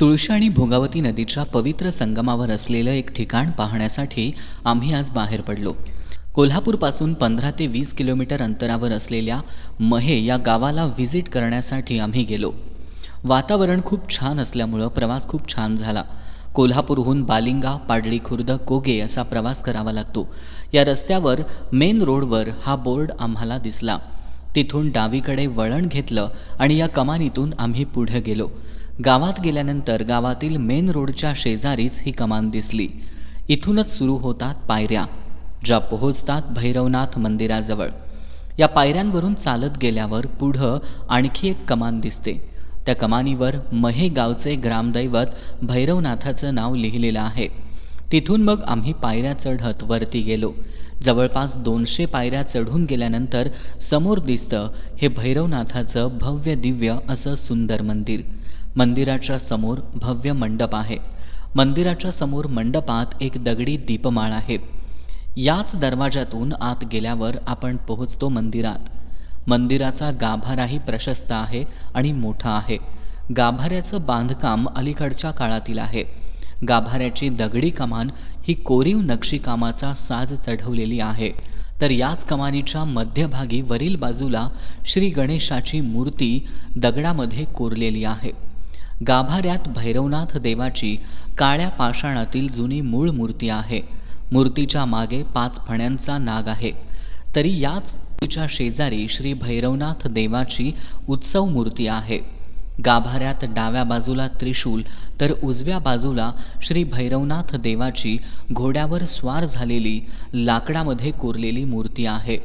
तुळशी आणि भोगावती नदीच्या पवित्र संगमावर असलेलं एक ठिकाण पाहण्यासाठी आम्ही आज बाहेर पडलो. कोल्हापूरपासून पंधरा ते वीस किलोमीटर अंतरावर असलेल्या महे या गावाला व्हिजिट करण्यासाठी आम्ही गेलो. वातावरण खूप छान असल्यामुळं प्रवास खूप छान झाला. कोल्हापूरहून बालिंगा पाडळी खुर्द कोगे असा प्रवास करावा लागतो. या रस्त्यावर मेन रोडवर हा बोर्ड आम्हाला दिसला. तिथून डावीकडे वळण घेतलं आणि या कमानीतून आम्ही पुढे गेलो. गावात गेल्यानंतर गावातील मेन रोडच्या शेजारीच ही कमान दिसली. इथूनच सुरू होतात पायऱ्या ज्या पोहोचतात भैरवनाथ मंदिराजवळ. या पायऱ्यांवरून चालत गेल्यावर पुढं आणखी एक कमान दिसते. त्या कमानीवर महे गावचे ग्रामदैवत भैरवनाथाचं नाव लिहिलेलं आहे. तिथून मग आम्ही पायऱ्या चढत वरती गेलो. जवळपास दोनशे पायऱ्या चढून गेल्यानंतर समोर दिसतं हे भैरवनाथाचं भव्य दिव्य असं सुंदर मंदिर. मंदिराच्या समोर भव्य मंडप आहे. मंदिराच्या समोर मंडपात एक दगडी दीपमाळ आहे. याच दरवाजातून आत गेल्यावर आपण पोहोचतो मंदिरात. मंदिराचा गाभाराही प्रशस्त आहे आणि मोठा आहे. गाभाऱ्याचं बांधकाम अलीकडच्या काळातील आहे. गाभाऱ्याची दगडी कमान ही कोरीव नक्षीकामाचा साज चढवलेली आहे. तर याच कमानीच्या मध्यभागी वरील बाजूला श्री गणेशाची मूर्ती दगडामध्ये कोरलेली आहे. गाभाऱ्यात भैरवनाथ देवाची काळ्या पाषाणातील जुनी मूळ मूर्ती आहे. मूर्तीच्या मागे पाच फण्यांचा नाग आहे. तरी याच तिच्या शेजारी श्री भैरवनाथ देवाची उत्सव मूर्ती आहे. गाभाऱ्यात डाव्या बाजूला त्रिशूल तर उजव्या बाजूला श्री भैरवनाथ देवाची घोड्यावर स्वार झालेली लाकडामध्ये कोरलेली मूर्ती आहे.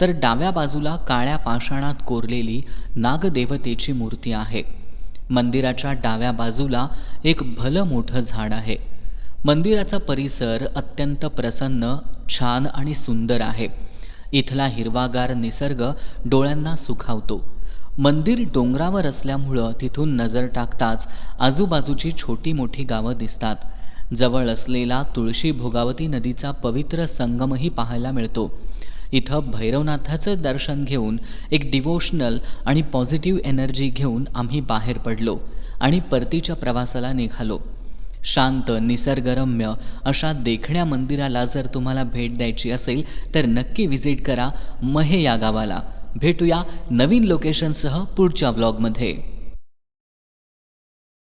तर डाव्या बाजूला काळ्या पाषाणात कोरलेली नागदेवतेची मूर्ती आहे. मंदिराच्या डाव्या बाजूला एक भलं मोठं झाड आहे. मंदिराचा परिसर अत्यंत प्रसन्न छान आणि सुंदर आहे. इथला हिरवागार निसर्ग डोळ्यांना सुखावतो. मंदिर डोंगरावर असल्यामुळं तिथून नजर टाकताच आजूबाजूची छोटी मोठी गावं दिसतात. जवळ असलेला तुळशी भोगावती नदीचा पवित्र संगमही पाहायला मिळतो. इथं भैरवनाथाचं दर्शन घेऊन एक डिवोशनल आणि पॉझिटिव्ह एनर्जी घेऊन आम्ही बाहेर पडलो आणि परतीच्या प्रवासाला निघालो. शांत निसर्गरम्य अशा देखण्या मंदिराला जर तुम्हाला भेट द्यायची असेल तर नक्की व्हिजिट करा महे या गावाला. भेटूया नवीन लोकेशनसह पुढच्या व्लॉगमध्ये